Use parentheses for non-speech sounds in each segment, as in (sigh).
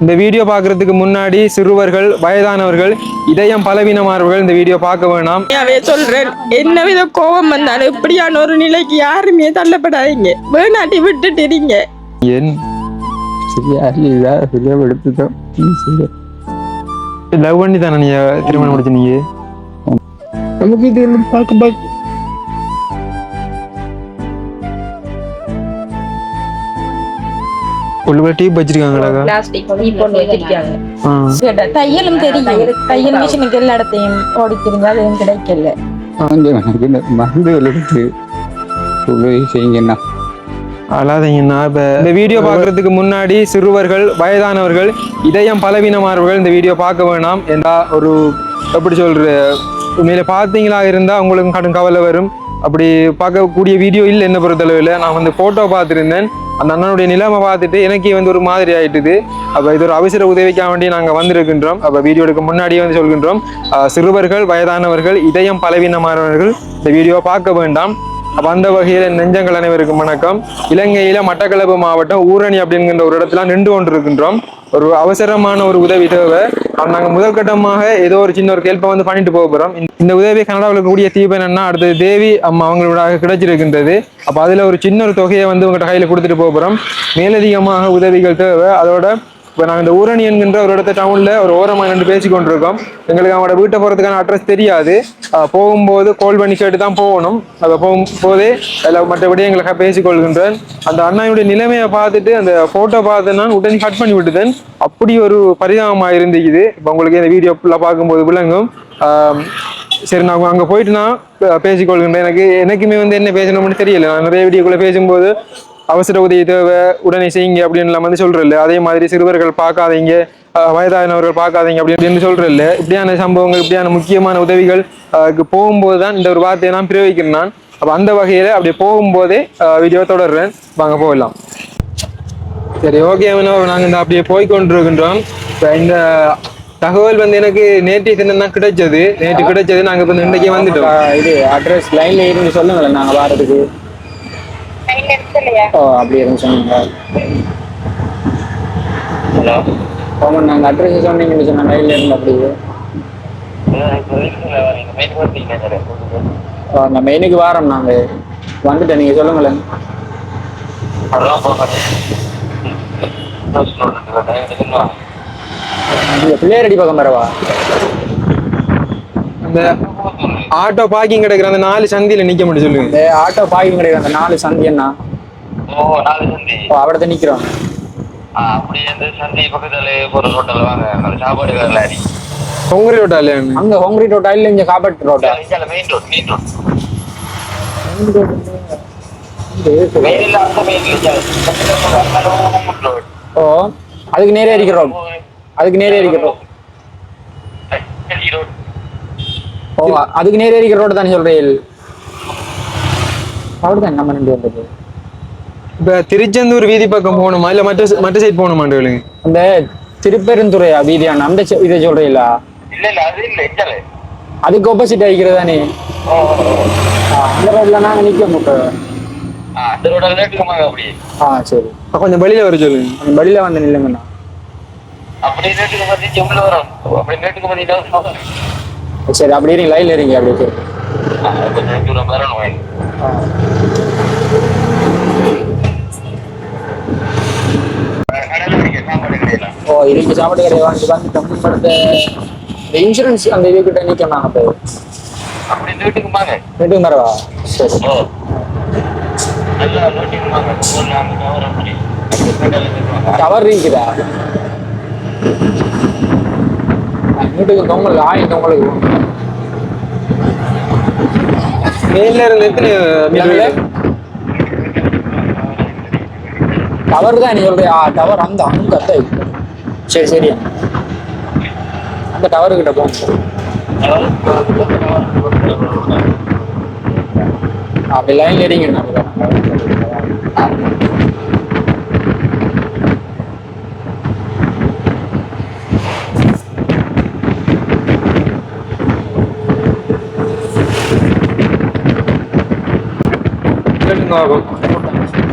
இந்த வீடியோ பார்க்கறதுக்கு முன்னாடி சிறுவர்கள் வயதானவர்கள் இதயம் பலவீனமானவர்கள் இந்த வீடியோ பார்க்க வேணாம். சொல்றேன் என்ன வித கோபம் வந்தாலும் இப்படியான ஒரு நிலைக்கு யாருமே தள்ளப்படாதீங்க. வேணாட்டி விட்டுட்டு இருங்க. ஏன் சரியா இல்லையா சரியா எடுத்துட்டோம் சரி. லவ் பண்ணி தானே நீ திருமணம் முடிச்சு நீ? நமக்கு இது பார்க்க பார்க்க உள்ளுக்குள்ள டீப் வச்சிருக்காங்களா பிளாஸ்டிக் வச்சிருக்காங்க. தையலும் தெரியும். தையல் மிஷினுக்கு எல்லா இடத்தையும் ஓடிச்சிருங்க அது எதுவும் கிடைக்கல. மருந்துகள் இருக்கு உதவி செய்யுங்கண்ணா அழாதீங்கண்ணா இப்ப இந்த வீடியோ பார்க்கறதுக்கு முன்னாடி சிறுவர்கள் வயதானவர்கள் இதயம் பலவீனமானவர்கள் இந்த வீடியோ பார்க்க வேணாம். ஏண்டா ஒரு எப்படி சொல்ற உண்மையில பார்த்தீங்களா இருந்தா உங்களுக்கு கடும் கவலை வரும். அப்படி பார்க்கக்கூடிய வீடியோ இல்லை என்ன பொறுத்தளவில். நான் வந்து ஃபோட்டோ பார்த்துருந்தேன். அந்த அண்ணனுடைய நிலைமை பார்த்துட்டு எனக்கே வந்து ஒரு மாதிரி ஆயிட்டுது. அப்போ இது ஒரு அவசர உதவிக்காக வேண்டி நாங்கள் வந்திருக்கின்றோம். அப்போ வீடியோவுக்கு முன்னாடியே வந்து சொல்கின்றோம். சிறுவர்கள் வயதானவர்கள் இதயம் பலவீனமானவர்கள் இந்த வீடியோவை பார்க்க வேண்டாம். அந்த வகையில் நெஞ்சங்கள் அனைவருக்கும் வணக்கம். இலங்கையில மட்டக்களப்பு மாவட்டம் ஊரணி அப்படிங்கிற ஒரு இடத்துல நின்று கொண்டிருக்கின்றோம். ஒரு அவசரமான ஒரு உதவி தேவை. நாங்கள் முதல் கட்டமாக ஏதோ ஒரு சின்ன ஒரு கேள்ப்பை வந்து பண்ணிட்டு போக போறோம். இந்த- உதவி கனடாவில் இருக்கக்கூடிய தீபம் என்னன்னா அடுத்தது தேவி அம்மா அவங்களோட கிடைச்சிருக்கின்றது. அப்போ அதுல ஒரு சின்ன ஒரு தொகையை வந்து உங்கள்கிட்ட கையில கொடுத்துட்டு போக போறோம். மேலதிகமாக உதவிகள் தேவை. அதோட இப்போ நாங்கள் இந்த ஊரணி என்கின்ற ஒரு இடத்த டவுனில் ஒரு ஓரமாக நின்று பேசி கொண்டிருக்கோம். எங்களுக்கு அவங்களோட வீட்டை போகிறதுக்கான அட்ரஸ் தெரியாது. போகும்போது கால் பண்ணி கேட்டு தான் போகணும். அதை போகும்போதே அதில் மற்றபடி எங்களுக்கு பேசிக்கொள்கின்றேன் அந்த அண்ணாவுடைய நிலைமையை பார்த்துட்டு அந்த ஃபோட்டோ பார்த்து நான் உடனே கட் பண்ணி விட்டுட்டேன். அப்படி ஒரு பரிதாபமாக இருந்துக்குது இப்போ உங்களுக்கு இந்த வீடியோ ஃபுல்லாக பார்க்கும்போது விளங்கும். சரி நான் அங்கே போயிட்டு நான் பேசிக்கொள்கின்றேன் எனக்கு எனக்குமே வந்து என்ன பேசணும்னு தெரியல. நான் நிறைய வீடியோக்குள்ளே பேசும்போது அவசர உதவி தேவை உடனே செய்யுங்க அப்படின்னு நம்ம வந்து சொல்றதில்ல அதே மாதிரி சிறுவர்கள் பார்க்காதீங்க வயதானவர்கள் பார்க்காதீங்க அப்படின்னு சொல்றதில்ல இப்படியான சம்பவங்கள் இப்படியான முக்கியமான உதவிகள் போகும்போது தான் இந்த ஒரு வார்த்தையை நான் பிரயோகிக்கிறேன் நான். அப்போ அந்த வகையில் அப்படியே போகும்போதே வீடியோ தொடர்றேன். வாங்க போகலாம். சரி ஓகே நாங்கள் இந்த அப்படியே போய்கொண்டிருக்கின்றோம் இப்போ இந்த தகவல் வந்து எனக்கு நேற்று தினம் தான் கிடைச்சது. நேற்று கிடைச்சது நாங்கள் இப்போ இன்றைக்கே வந்துட்டோம். இது அட்ரஸ் லைன்ல இருந்து சொல்லுங்களேன் நாங்கள் வாரதுக்கு ஓ அப்படி இருந்து சொன்னீங்க ஹலோ? ஆமா நாங்க அட்ரஸ் சொன்னீங்கன்னு சொன்ன லைன்ல இருந்து அப்படி. நீங்க மெயின் போட்டீங்க சார் ஓ, அந்த மெயினுக்கு வாரம் நாங்க. வந்துட்டேன் நீங்க சொல்லுங்களேன். அதெல்லாம் போகாது நீங்க பிள்ளையாரடி பக்கம் வரவா அந்த ஆட்டோ பார்க்கிங் கிடைக்கிற அந்த நாலு சந்தியில் நிற்க முடியும் சொல்லுங்க. ஆட்டோ பாய்க்கும் கிடையாது அந்த நாலு சந்தி என்ன? ஓ நாலு சந்தி. ஓ அவடத்த நிக்கிறோம். ஆ, அப்படியே இந்த சந்தி பக்கத்துல ஒரு ஹோட்டல் வாங்க. அந்த சாப்பாடு வேலை அடி. கொங்குரி ரோட்டா இல்லையா அங்க ஹோங்கிரி ரோட்டா இல்ல இங்க ரோட்டா main road main road main இல்ல. அந்த மெயின் ரோட் ஓ அதுக்கு நேரே ரோட் அதுக்கு நேரே அடிக்கிற ரோட் ரோட் ஓ அதுக்கு நேரே அடிக்கிற ரோடு தானே சொல்றீங்க அப்படிதான் நம்ம ரெண்டு வந்தது. இப்ப திருச்செந்தூர் வீதி பக்கம் போகணுமா? இல்ல மற்ற மற்ற சைட் போகணுமாண்டு அந்த திருப்பெருந்துறையா வீதியான? அந்த இதை சொல்றீங்களா? இல்ல இல்ல அது இல்ல அதுக்கு ஆப்போசிட் அடிக்கிறது தானே? அந்த ரோட்ல நாங்க நிக்க முட்டோம் ஆ, சரி. கொஞ்சம் வெளியில வர சொல்லுங்க. அந்த வழியில வந்து நில்லுங்கண்ணா. அப்படியே வந்து உள்ள வரும். அப்படியே லேட்டுக்கு வந்து சரி அப்படி இருங்க லைன்ல இருங்க அப்படியே ஓ இதுக்கு சாப்பாடு கடை வாங்கி வந்து கம்மி படுத்த. இந்த இன்சூரன்ஸ் அந்த இது கிட்ட நாங்க போய். அப்படி வீட்டுக்கு வாங்க. வீட்டுக்கு மரவா சரி. ஓ. நல்லா வீட்டுக்கு வாங்க ஒரு நாலு கவர் அப்படி அப்படி கடையில நிறுத்துவாங்க. டவர் இருக்குதா வீட்டுக்கு தொங்கல் ஆயின் தொங்கலுக்கு மேல இருந்து எத்தனை டவர் தான் நீ சொல்றியா? டவர் அந்த அங்க அந்த சரி சரி. அந்த டவர் கிட்ட போங்க அப்படி லைன்ல ஏறிங்க. ஆகும்.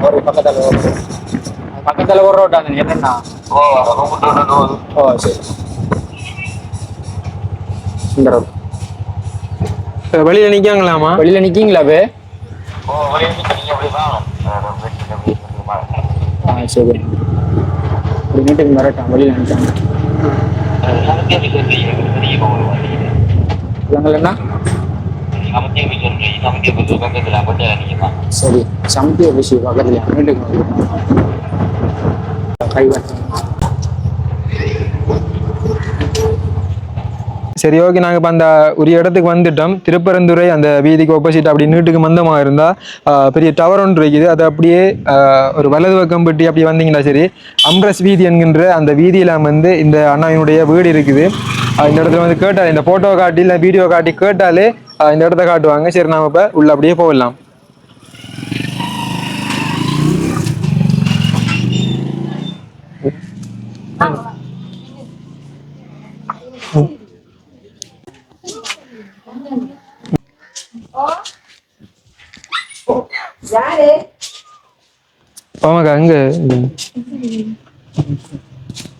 ஒரு பக்கத்துல ஒரு பக்கத்துல ஒரு ரோட்டா அது என்னண்ணா ஓ ஓ சரி. இந்த ரோட் வெளியில நிக்காங்களாமா வெளியில நிக்கீங்களா பே சரி இப்படி நீட்டுக்கு மிரட்டான் வெளியில நிற்காங்க நமக்கே சரி சமத்தி விஷயம் பக்கத்துல நீட்டுக்கு சரி ஓகே நாங்கள் இப்போ அந்த உரிய இடத்துக்கு வந்துட்டோம். திருப்பரந்துரை அந்த வீதிக்கு ஆப்போசிட் அப்படி நீட்டுக்கு மந்தமாக இருந்தால் பெரிய டவர் ஒன்று இருக்குது. அது அப்படியே ஒரு வலது பக்கம் பெட்டி அப்படி வந்தீங்களா சரி அம்ரஸ் வீதி என்கின்ற அந்த வீதியில் வந்து இந்த அண்ணாவினுடைய வீடு இருக்குது. இந்த இடத்துல வந்து கேட்டால் இந்த ஃபோட்டோ காட்டி இல்லை வீடியோ காட்டி கேட்டாலே இந்த இடத்த காட்டுவாங்க சரி நாம இப்போ உள்ள அப்படியே போகலாம் ஆமாக்கா அங்கே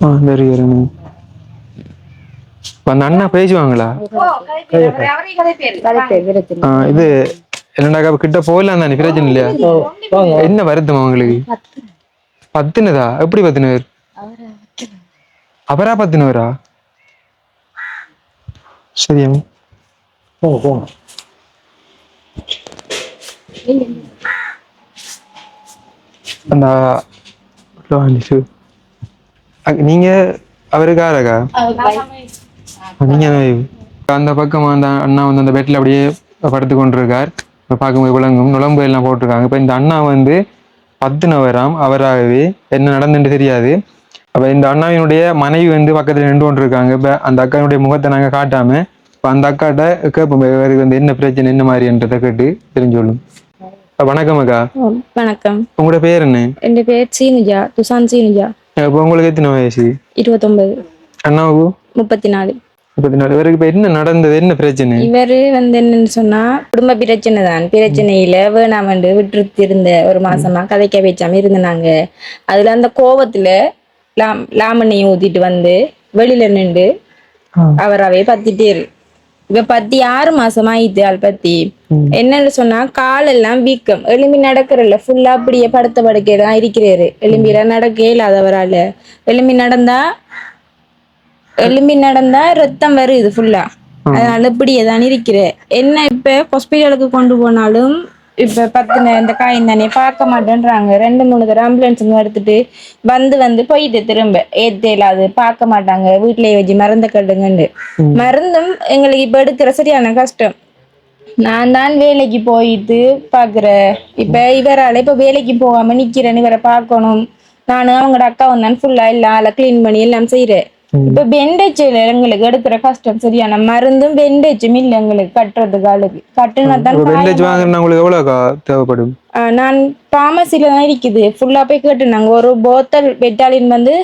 ஆ சரி இப்ப அந்த அண்ணா பேசுவாங்களா இது என்னடாக்கா கிட்ட போகலாம் தானே பிரச்சனை இல்லையா? என்ன வருத்தமா உங்களுக்கு? பத்துனதா? எப்படி பத்துனவர்? அவரா பத்துனவரா? சரியா போங்க போங்க. அந்த நீங்க அவருக்கு யாரக்கா நீங்க அந்த பக்கம் அந்த அண்ணா வந்து அந்த பெட்ல அப்படியே படுத்து கொண்டிருக்கார். இப்ப பார்க்கும்போது விளங்கும் நுழம்பு எல்லாம் போட்டிருக்காங்க. இப்ப இந்த அண்ணா வந்து பத்துனவராம் அவராகவே என்ன நடந்துன்னு தெரியாது. அப்ப இந்த அண்ணாவினுடைய மனைவி வந்து பக்கத்துல நின்று கொண்டிருக்காங்க. இப்ப அந்த அக்காவினுடைய முகத்தை நாங்க காட்டாம இப்ப அந்த அக்காட்ட கேட்போம். இவருக்கு வந்து என்ன பிரச்சனை என்ன மாதிரின்றதை கேட்டு தெரிஞ்சு வணக்கம் அக்கா. வணக்கம். உங்களோட பேர் என்ன? என் பேர் சீனுஜா துசான் சீனுஜா. இப்போ உங்களுக்கு எத்தனை வயசு? இருபத்தொன்பது. அண்ணாவுக்கு முப்பத்தி நாலு முப்பத்தி நாலு இவருக்கு இப்போ என்ன நடந்தது? என்ன பிரச்சனை? இவரு வந்து என்னன்னு சொன்னா குடும்ப பிரச்சனை தான் பிரச்சனையில வேணாமண்டு விட்டு இருந்த ஒரு மாசமா கதைக்க வச்சாம இருந்தாங்க அதுல அந்த கோவத்துல லாம் லாமண்ணையும் ஊத்திட்டு வந்து வெளியில நின்று அவராவே பத்திட்டே இரு இப்ப பத்தி ஆறு மாசம் ஆயிட்டு ஆள் பத்தி. என்னன்னு சொன்னா காலெல்லாம் வீக்கம். எலும்பி நடக்கிறல்ல. ஃபுல்லா அப்படியே படுத்த படுக்கையில தான் இருக்கிறாரு. எலும்பில நடக்க இல்லாதவரால. எலும்பி நடந்தா எலும்பி நடந்தா ரத்தம் வருது ஃபுல்லா அதனால இப்படியே தான் இருக்கிறேன் என்ன இப்ப ஹாஸ்பிட்டலுக்கு கொண்டு போனாலும் இப்ப பத்து இந்த காயம் தானே பார்க்க மாட்டேன்றாங்க. ரெண்டு மூணு தடவை ஆம்புலன்ஸுங்க எடுத்துட்டு வந்து வந்து போயிட்டு திரும்ப. ஏத்தே இல்லாது பார்க்க மாட்டாங்க. வீட்டிலேயே வச்சு மருந்த கட்டுங்கன்னு. மருந்தும் எங்களுக்கு இப்ப எடுக்கிற சரியான கஷ்டம். நான் தான் வேலைக்கு போயிட்டு பாக்குறேன் இப்ப இவரால இப்ப வேலைக்கு போகாம நிக்கிறேன்னு இவரை பார்க்கணும். நானும் அவங்களோட அக்காவும் தான் ஃபுல்லா இல்ல ஆளை பண்ணி எல்லாம் செய்யறேன் இப்ப பெண்டேஜ் எங்களுக்கு எடுக்கிற கஷ்டம் சரியான மருந்தும் பெண்டேஜும் இல்ல எங்களுக்கு கட்டுறதுக்கு ஆளுக்கு. கட்டுனா தான் பெண்டேஜ் வாங்குறதுனா உங்களுக்கு எவ்வளோக்கா தேவைப்படும்? நான் பார்மசில தான் இருக்குது. ஃபுல்லா போய் கேட்டுனாங்க ஒரு போத்தல் பெட்டாலின் வந்து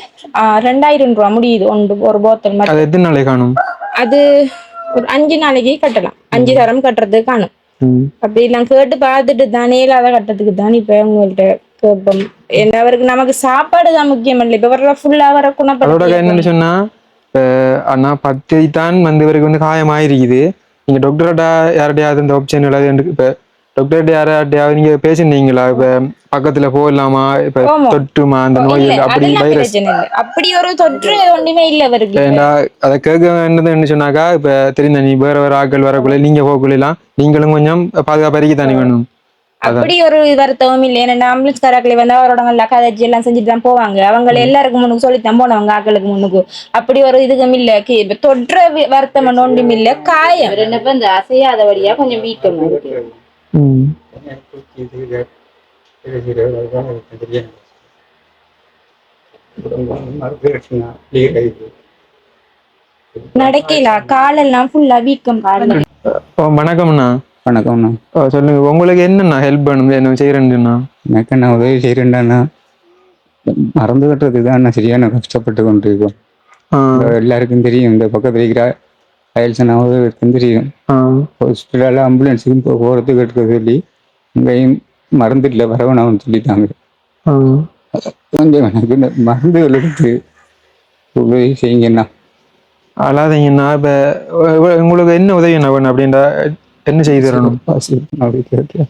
ரெண்டாயிரம் ரூபா முடியுது. ஒன்று ஒரு போத்தல் அது எத்தனை நாளை காணும்? அது ஒரு அஞ்சு நாளைக்கு கட்டலாம். அஞ்சு தரம் கட்டுறதுக்கு காணும். அப்படி எல்லாம் கேட்டு பார்த்துட்டு தானே இல்லாத கட்டத்துக்கு தான் இப்ப உங்கள்ட்ட கேட்போம். என்ன அவருக்கு நமக்கு சாப்பாடு தான் முக்கியம் இல்லை. இப்ப வர ஃபுல்லா வர குணப்படுத்த என்னன்னு சொன்னா அண்ணா பத்து தான் வந்து இவருக்கு வந்து காயமாயிருக்குது. நீங்க டாக்டர்கிட்ட யார்கிட்டயாவது இந்த ஆப்ஷன் இல்லாது இப்போ டாக்டர்கிட்ட யார்கிட்டயாவது நீங்க பேசியிருந்தீங்களா? இப்ப பக்கத்துல போகலாமா? இப்ப. தொட்டுமா? அந்த நோய் அப்படி வைரஸ் அப்படி ஒரு தொற்று ஒண்ணுமே இல்ல அவருக்கு ஏண்டா அதை கேட்க வேண்டியது சொன்னாக்கா இப்ப தெரிந்த நீ வேற வேற ஆட்கள் வரக்குள்ள நீங்க போகக்குள்ளலாம் நீங்களும் கொஞ்சம் பாதுகாப்பு அறிக்கை தானே வேணும் அப்படி ஒரு வருத்தமும் இல்லை. ஏன்னா ஆம்புலன்ஸ் காராக்களை வந்து அவரோட நல்லா கதைச்சு எல்லாம் செஞ்சுட்டு தான் போவாங்க. அவங்க எல்லாருக்கும் முன்னுக்கு சொல்லித்தான் போனவங்க ஆக்களுக்கு முன்னுக்கு. அப்படி ஒரு இதுக்கும் இல்ல. தொற்ற வருத்தம் ஒன்றும் இல்ல. காயம். என்னப்ப இந்த அசையாதபடியா கொஞ்சம் வீக்கமா இருக்கு. நடக்கல காலெல்லாம் ஃபுல்லா வீக்கம். ஓ வணக்கம்ண்ணா. வணக்கம்ண்ணா. சொல்லுங்க உங்களுக்கு என்னண்ணா ஹெல்ப் வேணும் என்ன செய்யறேன்னா எனக்கு நான் உதவி செய்கிறேன்டாண்ணா மறந்து கட்டுறதுக்கு தான் நான் சரியான கஷ்டப்பட்டு கொண்டிருக்கோம் எல்லாருக்கும் தெரியும் இந்த பக்கத்தில் இருக்கிற அயல்சன் அவர்களுக்கும் தெரியும். ஹாஸ்பிட்டலில் ஆம்புலன்ஸுக்கும் இப்போ போகிறதுக்கு எடுக்க சொல்லி இங்கேயும் மறந்துட்டில் வரவேணாம்னு சொல்லிட்டாங்க. கொஞ்சம் எனக்கு இந்த மருந்துகள் எடுத்து உதவி செய்யுங்கண்ணா. அழாதீங்கண்ணா இப்போ உங்களுக்கு என்ன உதவி என்ன வேணும் அப்படின்றா என்ன செய்து தரணும்? மருந்து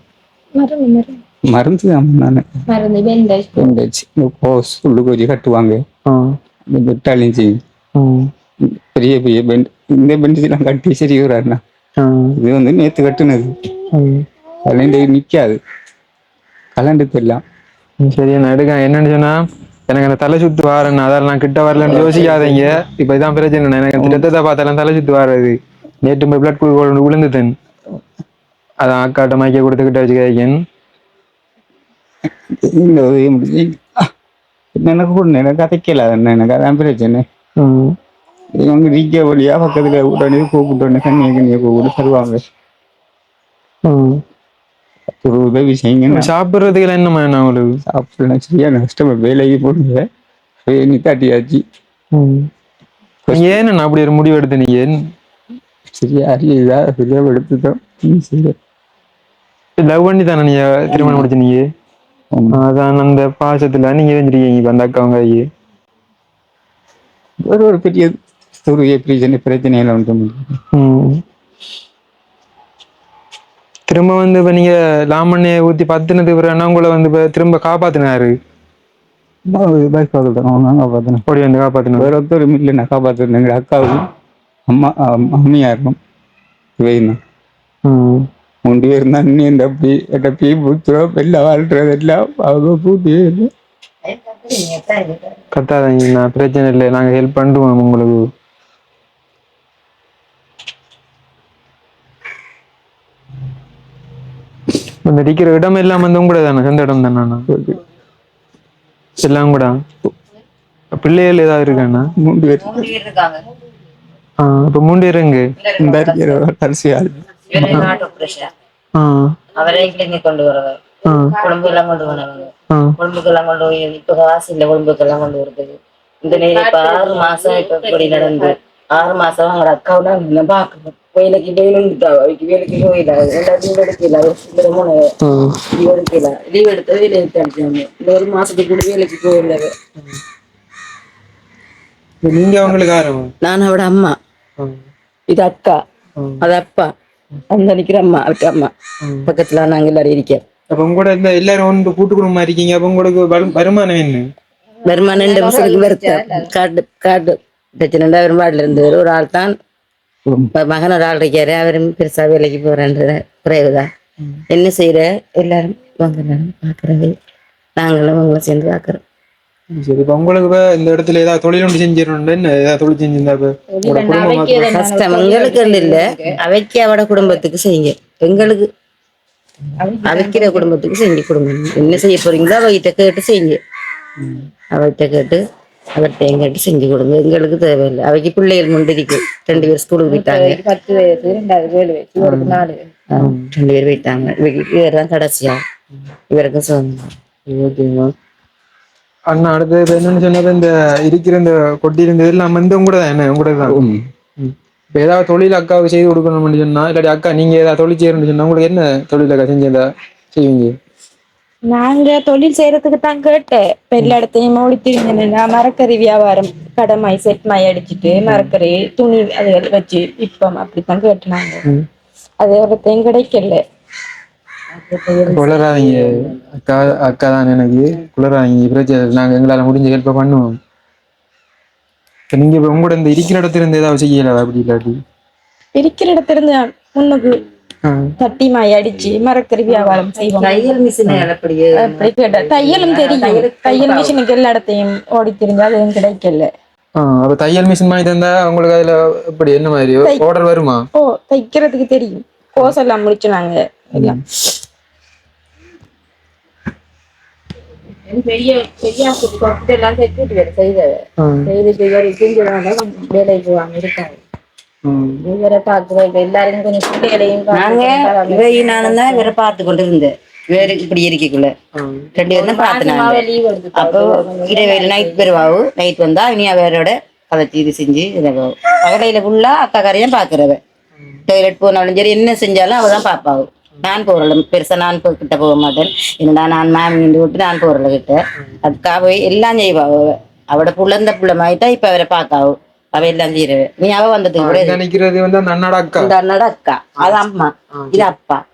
மருந்து. மருந்து தான் நான் மருந்து வெண்டை கோஸ் உள்ளுக்கு வச்சு கட்டுவாங்க. பெரிய பெரிய பெண்ட் இந்த பெண்டெல்லாம் கட்டி சரி வராருண்ணா ஆ. இது வந்து நேற்று கட்டுனது. ம். கலண்டு நிற்காது கலண்டு தெரியலாம் சரி எடுக்க என்னன்னு சொன்னா எனக்கு அந்த தலை சுத்து வாரேன் அதால நான் கிட்ட வரலன்னு யோசிக்காதீங்க. இப்போ இதான் பிரச்சனை எனக்கு ரத்தத்தை பார்த்தாலும் தலை சுத்து வாரது. நேற்று போய் பிளட் குழுக்கோள் விழுந்துட்டேன் அதான் அக்காட்ட மைக்க கொடுத்துக்கிட்ட முடிஞ்சு. எனக்கு எனக்கு கதைக்கல எனக்கு அதான் பிரச்சனை. இவங்க ரீக்க வழியா பக்கத்துல உடனே கூப்பிட்டோடனே கண்ணியை கண்ணியை கூப்பிட்டு தருவாங்க. ஒரு உதவி செய்யுங்க. சாப்பிட்றதுக்கு என்ன வேணும் உங்களுக்கு சாப்பிடலாம் சரியான கஷ்டம் வேலைக்கு போடுங்க நித்தாட்டியாச்சு ஏன் அப்படி ஒரு முடிவு எடுத்து நீங்க? சரியா அறியுதா சரியா எடுத்துட்டோம் லவ் பண்ணி தானே நீங்க திருமணம் முடிச்சு நீங்க? ஆமா. அதான் அந்த பாசத்துல நீங்க இப்ப அந்த அக்காவங்க ஒரு ஒரு பெரிய ஒரு பிரச்சனை பிரச்சனையில வந்து ம். திரும்ப வந்து இப்ப நீங்க லாமண்ணைய ஊத்தி பத்துனதுக்கு பிறகு உங்களை வந்து இப்ப திரும்ப காப்பாத்தினாரு? காப்பாத்தினேன் ஓடி வந்து காப்பாத்தினாரு. வேற ஒருத்தரும் இல்லை நான் காப்பாத்தினேன். எங்க அக்காவும் அம்மா அம்மையாரும் வேணும் ம். மூன்று பேர் தான் நீ இந்த அப்படி டப்பி புத்துறோம் வெளில வாழ்றதெல்லாம் அவங்க பூட்டி கத்தாதீங்க நான் பிரச்சனை இல்லை. நாங்க ஹெல்ப் பண்ணுவோம் உங்களுக்கு. இருக்கிற இடம் எல்லாம் வந்து உங்களோட தானே? சொந்த இடம் தானே எல்லாம் கூட? பிள்ளைகள் ஏதாவது இருக்காண்ணா? மூன்று பேர். இப்ப மூணு பேர் எங்க? அவரே கிளினிக் கொண்டு வரவர். குழம்பு எல்லாம் கொண்டு போனவங்க ஆ. குழம்புக்கெல்லாம் கொண்டு போய் இப்ப காசு இல்ல குழம்புக்கெல்லாம் கொண்டு வரதுக்கு இந்த நேரம் இப்ப ஆறு மாசம் இப்ப இப்படி நடந்து. ஆறு மாசம் அவங்க அக்காவும் நாங்க பாக்கணும் வேலைக்கு வேணும்ட்டா அவைக்கு வேலைக்கு போயிடா எல்லாரும் லீவ் எடுக்கல ஒரு மூணு லீவ் எடுக்கல லீவ் எடுத்து வேலை எடுத்து அடிச்சாங்க இந்த ஒரு மாசத்துக்கு கூட வேலைக்கு போயிடல நீங்க அவங்களுக்கு ஆரம்பம் நான் அவட அம்மா இது அக்கா அது அப்பா அந்த நிக்கிற அம்மா அவருக்கு அம்மா பக்கத்துல நாங்க எல்லாரும் இருக்கோம் அப்ப உங்களோட இந்த எல்லாரும் ஒன்று கூட்டு குடும்பமா இருக்கீங்க அப்ப உங்களுக்கு வரும்- வருமானம் என்ன வருமானம் ரெண்டு வருஷத்துக்கு வருத்த காட்டு காட்டு பிரச்சனை வருமாடில் இருந்தவர் ஒரு ஆள் தான். இப்ப மகன் ஒரு ஆள் இருக்காரு அவரும் பெருசா வேலைக்கு போறேன்ற குறைவுதான். என்ன செய்யற எல்லாரும் வாங்க பாக்குறது நாங்களும் அவங்களும் சேர்ந்து பாக்குறோம். சரி இப்ப உங்களுக்கு இப்ப இந்த இடத்துல ஏதாவது தொழில் ஒன்று செஞ்சிடணும் என்ன ஏதாவது தொழில் செஞ்சிருந்தா இப்ப? கஷ்டம் எங்களுக்கு இல்ல. அவைக்கு அவட குடும்பத்துக்கு செய்யுங்க. எங்களுக்கு அவைக்கிற குடும்பத்துக்கு செஞ்சு கொடுங்க என்ன செய்ய போறீங்களோ அவகிட்ட கேட்டு செய்யுங்க. அவகிட்ட கேட்டு அவர்கிட்ட கேட்டு செஞ்சு கொடுங்க எங்களுக்கு தேவையில்லை அவைக்கு பிள்ளைகள் முண்டு இருக்கு ரெண்டு பேர் ஸ்கூலுக்கு போயிட்டாங்க பத்து வயசு ரெண்டாவது ஏழு வயசு நாலு ரெண்டு பேர் போயிட்டாங்க இவருக்கு இவர் தான் கடைசியா இவருக்கும் ஓகேங்க அண்ணா அடுத்தது என்னன்னு சொன்னது இந்த இருக்கிற இந்த கொட்டி இருந்தது எல்லாம் வந்து உங்களோட தான் என்ன உங்களோட தான் இப்ப ஏதாவது தொழில் அக்காவுக்கு செய்து கொடுக்கணும்னு சொன்னா இல்லாட்டி அக்கா நீங்க ஏதாவது தொழில் செய்யணும்னு சொன்னா உங்களுக்கு என்ன தொழில் அக்கா செஞ்சு ஏதாவது செய்வீங்க நாங்க தொழில் செய்யறதுக்கு தான் கேட்டேன் இப்ப எல்லா இடத்தையும் திரிஞ்சா மரக்கறி வியாபாரம் கடமாய் செட் மாய் அடிச்சிட்டு மரக்கறி துணி அது வச்சு இப்பம் அப்படித்தான் கேட்டுனாங்க அது ஒருத்தையும் கிடைக்கல. குளராதீங்க அக்கா அக்கா தான் எனக்கு. குளராதீங்க பிரச்சனை. நாங்க எங்களால முடிஞ்ச ஹெல்ப்பை பண்ணுவோம். நீங்க உங்களோட இந்த இருக்கிற இடத்துல இருந்து ஏதாவது செய்யல அப்படி இல்லாட்டி? இருக்கிற இடத்துல இருந்து முன்னுக்கு தட்டி மாய் அடிச்சு மரக்கறி வியாபாரம் செய்வோம். தையல் மிஷின் அப்படியே அப்படி கேட்டா தையலும் தெரியும். தையல் மிஷினுக்கு எல்லா இடத்தையும் ஓடி திரிஞ்சா அதுவும் கிடைக்கல. அப்ப தையல் மிஷின் வாங்கி தந்தா உங்களுக்கு அதுல எப்படி என்ன மாதிரி ஆர்டர் வருமா? ஓ தைக்கிறதுக்கு தெரியும். கோர்ஸ் எல்லாம் முடிச்சு நாங்க எல்லாம் பெரிய பெரிய எல்லாம் வேலை செஞ்சதுனால வேலைக்கு போவாங்க இருக்காங்க இவரை பார்த்து எல்லாரும் கொஞ்சம் பிள்ளைகளையும் நாங்க நானும் தான் இவரை பார்த்து கொண்டு இருந்தேன் வேறு இப்படி இருக்கக்குள்ள. ரெண்டு பேரும் தான் பார்த்துனாங்க. அப்போ இடைவேளை நைட் பெருவாவு நைட் வந்தா இனி அவரோட கதைச்சி இது செஞ்சு பகலையில ஃபுல்லா அக்கா கரையும் பாக்குறவ டாய்லெட் போனாலும் சரி என்ன செஞ்சாலும் அவ தான் பாப்பாவு நான் போறல பெருசா நான் கிட்ட போக மாட்டேன். என்னடா நான் மாமி விட்டு நான் போறல கிட்ட அதுக்காக போய் எல்லாம் செய்வா அவ. அவட புள்ளந்த புள்ள மாயிட்டா இப்ப அவரை பாக்காவோ அவ எல்லாம் செய்யறவ. நீ அவ வந்ததுக்கு கூட இது- நினைக்கிறது வந்து அந்த அண்ணாட அக்கா. இந்த அண்ணாட அக்கா. அது அம்மா. இது அப்பா.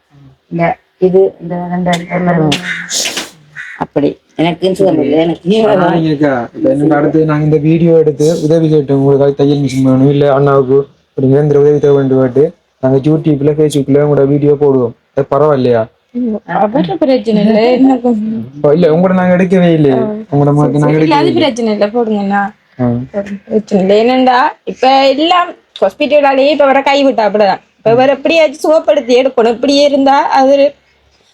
இந்த இது இந்த ரெண்டு அக்கா மருமக. அப்படி. எனக்கு சுகம் இல்லை எனக்கு ஆனா நீங்க அக்கா, இப்ப என்னோட அடுத்து நாங்க இந்த வீடியோ எடுத்து உதவி கேட்டோம் உங்களுக்கு தையல் மிஷின் வேணும். இல்ல அண்ணாவுக்கு ஒரு நிரந்தர உதவி தேவை வேண்டும் கேட்டு நாங்க யூடியூப்ல ஃபேஸ்புக்ல உங்களோட வீடியோ போடுவோம். அது பரவாயில்லையா? அவர பிரச்சனை இல்லை. இல்ல. உங்களோட நாங்க எடுக்கவே இல்லையே. உங்களோட இல்ல, அது. பிரச்சனை இல்லை. போடுங்கண்ணா. பிரச்சனை இப்ப எல்லாம் ஹாஸ்பிட்டலாலேயே இப்ப வர கைவிட்டா அப்படிதான் இப்ப வர எப்படியாச்சும் சுகப்படுத்தி எடுக்கணும் இப்படியே இருந்தா அது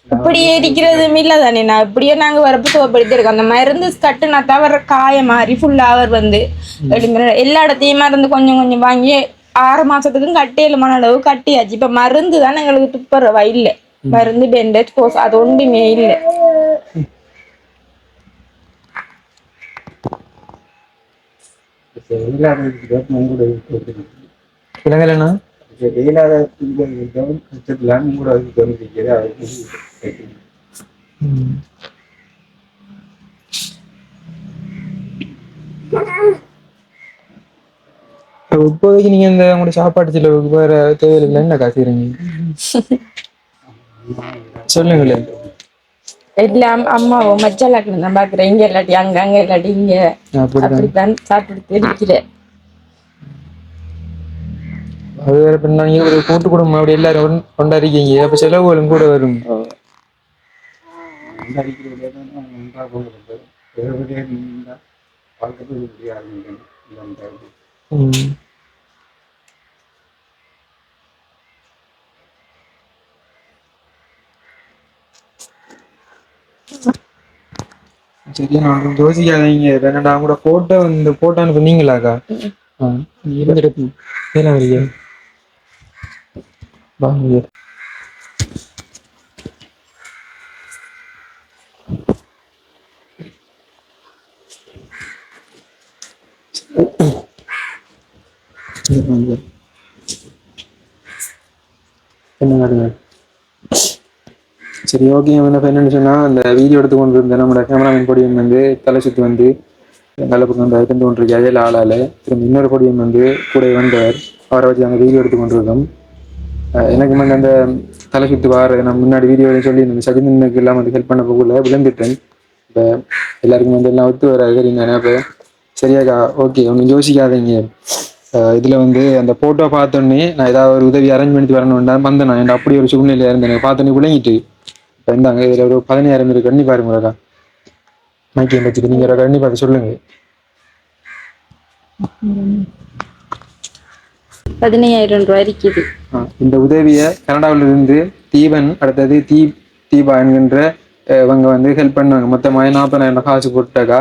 இப்படியே இருக்கிறதும் இல்ல தானே நான் இப்படியே நாங்க வரப்ப சுகப்படுத்தி இருக்கோம் அந்த மருந்து கட்டுனா தவிர காய மாதிரி ஃபுல்லா அவர் வந்து எல்லா இடத்தையும் மருந்து கொஞ்சம் கொஞ்சம் வாங்கி ஆறு மாசத்துக்கும் கட்டியலுமான அளவு கட்டியாச்சு இப்ப மருந்து தான் எங்களுக்கு துப்புறவா இல்ல மருந்து பெண்டேஜ் போஸ் அது ஒன்றுமே இல்லை இலங்கையிலண்ணா இப்போதைக்கு நீங்க இந்த உங்களுடைய சாப்பாட்டு செலவுக்கு வேற தேவையில்லை என்ன காசுறீங்க (laughs) சொல்லுங்களேன் எல்லாம் அம்மாவும் மச்சாலாக்கு நான் பாக்குறேன். இங்க இல்லாட்டி அங்க அங்க இல்லாட்டி இங்க. அப்படித்தான் சாப்பிட்டு இருக்கிறேன். அது வேற இப்ப நீங்க ஒரு கூட்டு குடும்பம் அப்படி எல்லாரும் ஒன்- கொண்டாடிருக்கீங்க அப்ப செலவுகளும் கூட வரும். ம். சரி நான் கொஞ்சம் யோசிக்காதீங்க. என்னடா கூட போட்டோ இந்த போட்டோ அனுப்புனீங்களாக்கா இருந்துட்டு ஏன்னா வரீங்க வாங்க என்ன சரி ஓகே என்ன என்னன்னு சொன்னால் அந்த வீடியோ எடுத்து கொண்டு இருந்த நம்மளோட கேமராமேன் கொடியம் வந்து தலை சுத்து வந்து நல்ல பக்கம் அந்த இருந்து கொண்டு இருக்கு அதில் திரும்ப இன்னொரு கொடியம் வந்து கூட வந்தவர். அவரை வச்சு அந்த வீடியோ எடுத்து கொண்டு எனக்கு வந்து அந்த தலை சுத்து வார நான் முன்னாடி வீடியோ சொல்லி இந்த சஜிந்தனுக்கு எல்லாம் வந்து ஹெல்ப் பண்ண போகல விழுந்துட்டேன். இப்போ எல்லாருக்கும் வந்து எல்லாம் ஒத்து வராது. தெரியுங்க இப்போ சரியாக்கா ஓகே ஒன்றும் யோசிக்காதீங்க. இதில் வந்து அந்த போட்டோ பார்த்தோன்னே நான் ஏதாவது ஒரு உதவி அரேஞ்ச் பண்ணி வரணும்னா வந்தேன். நான் அப்படி ஒரு சூழ்நிலையாக இருந்தேன். பார்த்தோன்னே விளங்கிட்டு. இந்தாங்க இதுல ஒரு பதினாயிரம் இருக்கு. கண்ணி பாருங்கக்கா மைக்கையும் வச்சுட்டு நீங்க கண்ணி பார்த்து சொல்லுங்க. பதினையாயிரம் ரூபாய் இருக்குது. இந்த உதவியை கனடாவில இருந்து தீபன் அடுத்தது தீ தீபா என்கின்ற இவங்க வந்து ஹெல்ப் பண்ணாங்க. மொத்தமாக நாற்பதாயிரம் காசு போட்டாக்கா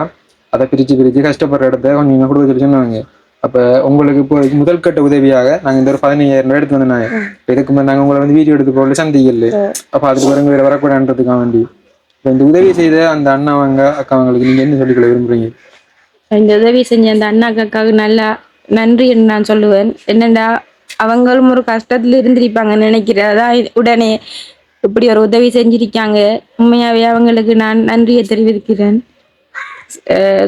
அதை பிரிச்சு பிரிச்சு கஷ்டப்படுற இடத்த கொஞ்சம் கொடுக்க சொல்லி சொன்னாங்க. அப்ப உங்களுக்கு இப்போ முதல் கட்ட உதவியாக நாங்க இந்த ஒரு பதினையாயிரம் ரூபாய் எடுத்து வந்தாங்க இதுக்கு முன்னாடி நாங்க உங்களை வந்து வீடியோ எடுத்து போகல சந்திக்கல அப்ப அதுக்கு பிறகு வேற வரக்கூடாதுன்றதுக்காக வேண்டி. இப்ப இந்த உதவி செய்த அந்த அண்ணாவங்க அக்காவங்களுக்கு நீங்க என்ன சொல்லிக்கொள்ள விரும்புறீங்க? இந்த உதவி செஞ்ச அந்த அண்ணாக்காவுக்கு நல்லா நன்றி நான் சொல்லுவேன். என்னடா அவங்களும் ஒரு கஷ்டத்துல இருந்திருப்பாங்க இது- உடனே இப்படி ஒரு உதவி செஞ்சிருக்காங்க. உண்மையாவே அவங்களுக்கு நான் நன்றியை தெரிவிக்கிறேன்.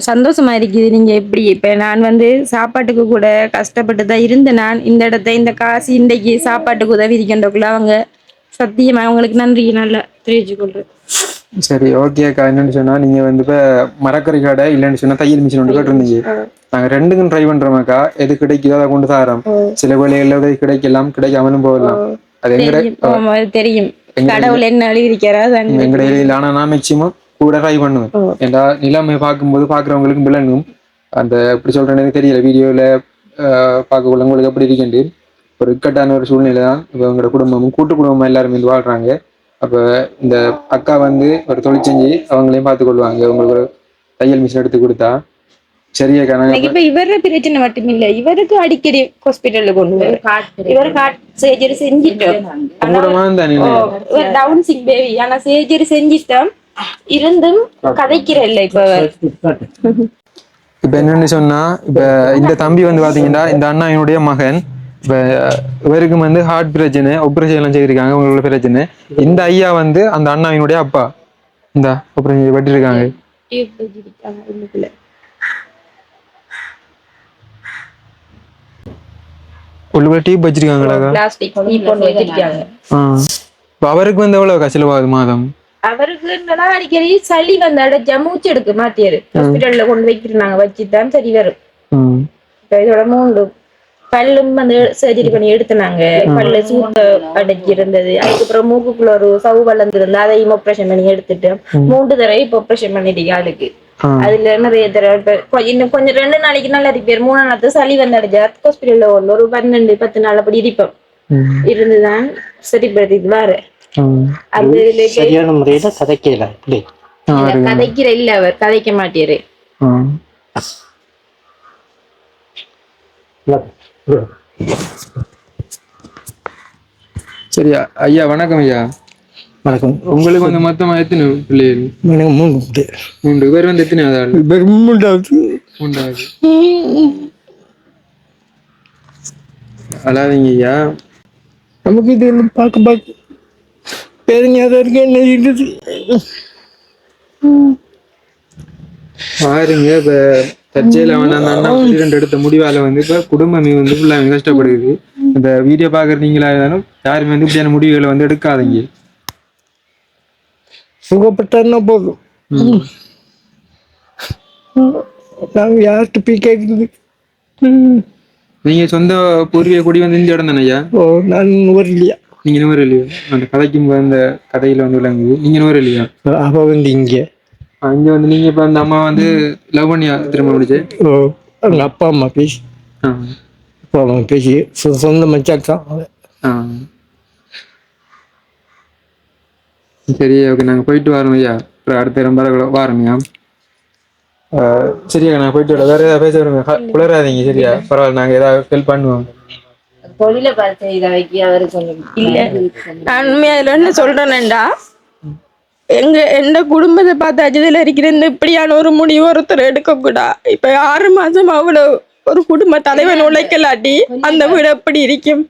சந்தோஷமா இருக்குது. நீங்க எப்படி இப்ப நான் வந்து சாப்பாட்டுக்கு கூட கஷ்டப்பட்டு தான் இருந்தேன் நான். இந்த இடத்த இந்த காசு இன்றைக்கு சாப்பாட்டுக்கு உதவி இருக்கின்றக்குள்ள அவங்க. சத்தியமா அவங்களுக்கு நன்றி. நல்லா தெரிவிச்சு கொள்றேன் சரி ஓகே அக்கா. என்னன்னு சொன்னா நீங்க வந்து இப்ப மரக்கறி கடை இல்லைன்னு சொன்னா தையல் மிஷின் ஒன்று கேட்டிருந்தீங்க. நாங்க ரெண்டுக்கும் ட்ரை பண்றோமாக்கா எது கிடைக்குதோ அதை கொண்டு தாரோம். சில வேலைகள்ல உதவி கிடைக்கலாம் கிடைக்காமலும் போகலாம். அது எங்கட தெரியும். எங்க- கடவுள் என்ன எழுதியிருக்கிறார் எங்கட இடையில ஆனா நான் மேக்சிமம் கூட ட்ரை பண்ணுவேன். ஏன்னா நிலைமை பார்க்கும்போது பாக்குறவங்களுக்கு விளங்கும். அந்த எப்படி எனக்கு தெரியல வீடியோல பார்க்கக்குள்ள உங்களுக்கு எப்படி இருக்கேன் ஒரு இக்கட்டான ஒரு சூழ்நிலை தான். இப்போ எங்களோட குடும்பமும் கூட்டு குடும்பமா எல்லாருமே வந்து வாழ்றாங்க. அப்ப இந்த அக்கா வந்து ஒரு தொழில் செஞ்சு அவங்களையும் பார்த்துக்கொள்வாங்க. உங்களுக்கு ஒரு தையல் மிஷின் எடுத்து கொடுத்தா. நாங்க இப்ப இவர பிரச்சனை மட்டும் இல்ல. இவருக்கு அடிக்கடி ஹாஸ்பிட்டல்ல கொண்டு இவர் ஹார்ட் சர்ஜரி செஞ்சிட்டோம். டவுன் சிக் பேபி ஆனா சர்ஜரி செஞ்சிட்டோம். இருந்தும் கதைக்கிற இல்ல இப்ப. இப்ப என்னன்னு சொன்னா இப்ப இந்த தம்பி வந்து பாத்தீங்கன்னா இந்த அண்ணா என்னுடைய மகன் இப்போ இவருக்கு வந்து ஹார்ட் பிரச்சனை ஆப்ரேஷன் எல்லாம் செய்திருக்காங்க உங்களோட பிரச்சனை. இந்த ஐயா வந்து அந்த அண்ணாவினுடைய அப்பா. இந்த ஆப்ரேஷன் வெட்டிருக்காங்க. உள்ளுக்குள்ள டீப் வச்சிருக்காங்களா அவருக்கு வந்து எவ்வளோ செலவாகுது மாதம்? அவருக்கு என்னன்னா அடிக்கடி சளி வந்து அடைச்சா மூச்சு எடுக்க மாட்டியாரு. ஹாஸ்பிட்டல்ல கொண்டு வைக்கிறாங்க வச்சுதான் சரி வரும். இதோட மூணு பல்லும் வந்து சர்ஜரி பண்ணி எடுத்துனாங்க. பல்லு சூத்த அடைச்சி இருந்தது அதுக்கப்புறம் மூக்குக்குள்ள ஒரு சவு வளர்ந்துருந்து அதையும் ஆப்ரேஷன் பண்ணி எடுத்துட்டு மூன்று தடவை இப்ப ஆப்ரேஷன் பண்ணிட்டீங்க ஆளுக்கு. அதுல நிறைய தடவை இன்னும் கொஞ்சம் ரெண்டு நாளைக்கு நல்லா இருப்பார் மூணு நாளத்து சளி வந்து அடைச்சா ஹாஸ்பிட்டல்ல ஒரு பன்னெண்டு பத்து நாள் அப்படி இருப்போம் இருந்துதான் சரிப்படுத்திட்டு வார. சரியான முறையில கதைக்கல. இருக்கு. கதைக்கிற இல்ல அவர். கதைக்க மாட்டாரு ஆ. சரி ஐயா வணக்கம் ஐயா. வணக்கம். உங்களுக்கு வந்து மொத்தமா எத்தனை பிள்ளைகள்? எனக்கு மூணு மூன்று. பேர் வந்து எத்தனை ஆள்? பேர் மூன்றாவது. மூன்றாவது. அழாதீங்க ஐயா. நமக்கு இது பார்க்க பார்க்க. இருக்கு என்ன இருக்குது பாருங்க இப்ப தற்செயல அவன் அந்த அண்ணா இரண்டு எடுத்த முடிவால வந்து இப்ப குடும்பமே வந்து ஃபுல்லா கஷ்டப்படுது இந்த வீடியோ பாக்குற நீங்களா இருந்தாலும் யாருமே வந்து இப்படியான முடிவுகளை வந்து எடுக்காதீங்க. சுகப்பட்டா போதும். நாங்க யார்கிட்ட போய் கேட்குறது நீங்க சொந்த பூர்வீக குடி வந்து இந்த இடம் தானே ஐயா? ஓ நான் வரலையா நீங்க நூறு இல்லையா? அந்த கதைக்கும் அந்த கதையில வந்து விளங்குது. நீங்க நூறு இல்லையா? அவ வந்து இங்க. அங்க வந்து நீங்க இப்ப அந்த அம்மா வந்து லவ் பண்ணியா? திரும்ப முடிச்சு? ஓ அவங்க அப்பா அம்மா பேசி. அப்பா அம்மா பேசி சொந்த அவன். ஆ. சரி ஓகே நாங்க போயிட்டு வரோம் ஐயா. அப்புறம் அடுத்த ரொம்ப வாரோம்யா சரியா நான் போயிட்டு வரேன் வேற ஏதாவது பேச வருங்க குளராதீங்க சரியா? பரவாயில்ல நாங்க ஏதாவது ஹெல்ப் பண்ணுவோம். தொழிலை பார்த்து இதை வைக்க அவரு கொஞ்சம் இல்ல நான் உண்மையா இதுல என்ன சொல்றேன்டா எங்க எந்த குடும்பத்தை பார்த்தாச்சு இதுல இருக்கிற இந்த இப்படியான ஒரு முடிவு ஒருத்தர் எடுக்கக்கூடா இப்ப ஆறு மாசம் அவ்வளவு ஒரு குடும்ப தலைவன் உழைக்கலாட்டி அந்த வீடு எப்படி இருக்கும்?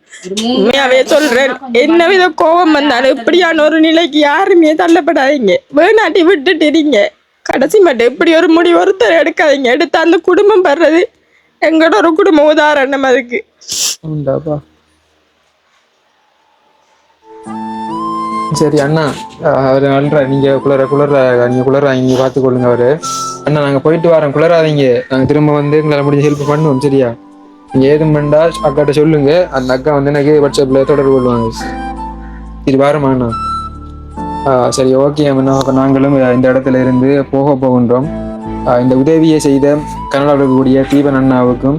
உண்மையாவே சொல்றேன். என்ன வித கோபம் வந்தாலும் இப்படியான ஒரு நிலைக்கு யாருமே தள்ளப்படாதீங்க. வேணாட்டி விட்டுட்டு இருங்க. கடைசி மட்டும் இப்படி ஒரு முடிவு ஒருத்தர் எடுக்காதீங்க. எடுத்து அந்த குடும்பம் படுறது எங்களோட ஒரு குடும்ப உதாரணம் அதுக்கு. சரி அண்ணா அவர் அவரு அல்ற நீங்க குளர குளர நீங்க குளர இங்க பார்த்துக்கொள்ளுங்க அவரு. அண்ணா நாங்க போயிட்டு வரோம் குளராதீங்க நாங்க திரும்ப வந்து எங்களால் முடிஞ்ச ஹெல்ப் பண்ணுவோம் சரியா? நீங்க ஏதும் வேண்டா அக்காட்ட சொல்லுங்க. அந்த அக்கா வந்து எனக்கு வாட்ஸ்அப்ல தொடர்பு கொள்வாங்க. சரி வாரமா அண்ணா. சரி ஓகே அண்ணா. நாங்களும் இந்த இடத்துல இருந்து போக போகின்றோம். இந்த உதவியை செய்த கனடாவில் இருக்கக்கூடிய தீபன் அண்ணாவுக்கும்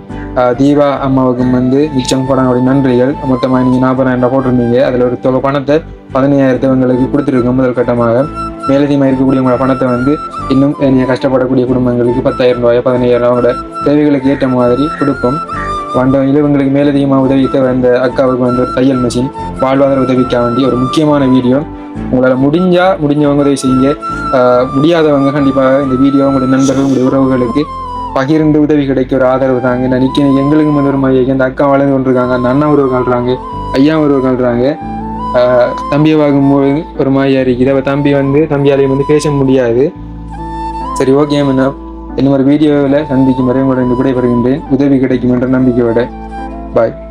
தீபா அம்மாவுக்கும் வந்து மிச்சம் கொடானுடைய நன்றிகள். மொத்தமாக நீங்கள் நாற்பதாயிரம் போட்டிருந்தீங்க. அதில் ஒரு தொகை பணத்தை பதினையாயிரத்தை உங்களுக்கு கொடுத்துருக்கோம் முதல் கட்டமாக. மேலதிகமாக இருக்கக்கூடிய உங்களோட பணத்தை வந்து இன்னும் நீங்கள் கஷ்டப்படக்கூடிய குடும்பங்களுக்கு பத்தாயிரம் ரூபாய் பதினையாயிரம் ரூபாயோட தேவைகளுக்கு ஏற்ற மாதிரி கொடுப்போம். வந்தவங்க இவங்களுக்கு மேலதிகமாக உதவி தேவை இந்த அக்காவுக்கு வந்து ஒரு தையல் மிஷின் வாழ்வாதார உதவிக்காக வேண்டிய ஒரு முக்கியமான வீடியோ உங்களால் முடிஞ்சால் முடிஞ்சவங்க உதவி செய்யுங்க முடியாதவங்க கண்டிப்பாக இந்த வீடியோ உங்களுடைய நண்பர்கள் உங்களுடைய உறவுகளுக்கு பகிர்ந்து உதவி கிடைக்க ஒரு ஆதரவு தாங்க. நான் நிற்க எங்களுக்கும் வந்து ஒரு மாதிரி அந்த அக்கா வளர்ந்து கொண்டிருக்காங்க அந்த அண்ணா உறவு காட்டுறாங்க ஐயா உறவு காட்டுறாங்க. ஆஹ் தம்பியை பார்க்கும்போது ஒரு மாதிரியா இருக்குது அவள் தம்பி வந்து தம்பியாலையும் வந்து பேச முடியாது. சரி ஓகே மேடம் இன்னும் ஒரு வீடியோவில் சந்திக்கும் வரை உங்களுடன் விடைபெறுகின்றேன். உதவி கிடைக்கும் என்ற நம்பிக்கையோட. பாய்